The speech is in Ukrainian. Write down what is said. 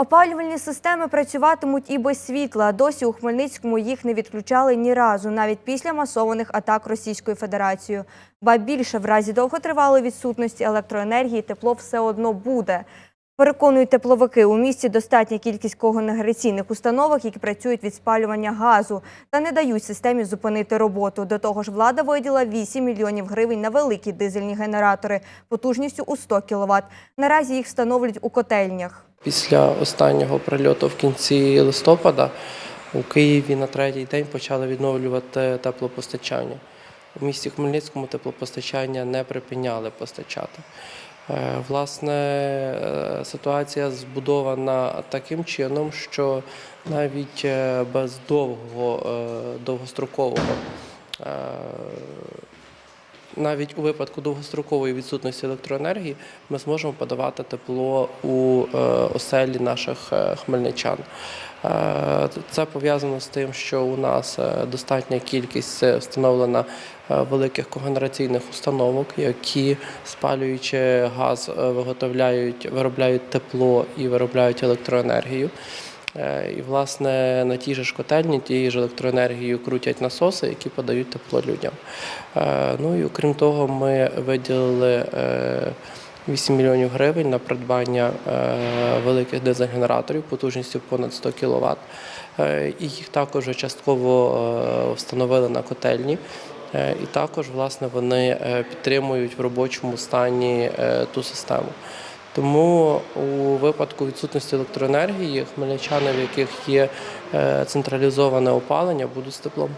Опалювальні системи працюватимуть і без світла. Досі у Хмельницькому їх не відключали ні разу, навіть після масованих атак Російською Федерацією. Ба більше в разі довготривалої відсутності електроенергії тепло все одно буде. Переконують тепловики, у місті достатня кількість когенераційних установок, які працюють від спалювання газу та не дають системі зупинити роботу. До того ж, влада виділа 8 мільйонів гривень на великі дизельні генератори потужністю у 100 кВт. Наразі їх встановлюють у котельнях. Після останнього прильоту в кінці листопада у Києві на третій день почали відновлювати теплопостачання. У місті Хмельницькому теплопостачання не припиняли постачати. Е, Власне, е, ситуація збудована таким чином, що навіть е, без довгого, е, довгострокового навіть у випадку довгострокової відсутності електроенергії ми зможемо подавати тепло у е, оселі наших е, хмельничан. Е, Це пов'язано з тим, що у нас достатня кількість встановлена великих когенераційних установок, які спалюючи газ, виготовляють, виробляють тепло і виробляють електроенергію. Е, І, власне, на тій же ж котельні тією ж електроенергією крутять насоси, які подають тепло людям. Е, Ну і окрім того, ми виділили е, 8 мільйонів гривень на придбання е, великих дизель-генераторів потужністю понад 100 кВт. І їх також частково е, встановили на котельні. Е, І також, власне, вони е, підтримують в робочому стані е, ту систему. Тому у випадку відсутності електроенергії хмельничани, в яких є е, централізоване опалення, будуть з теплом.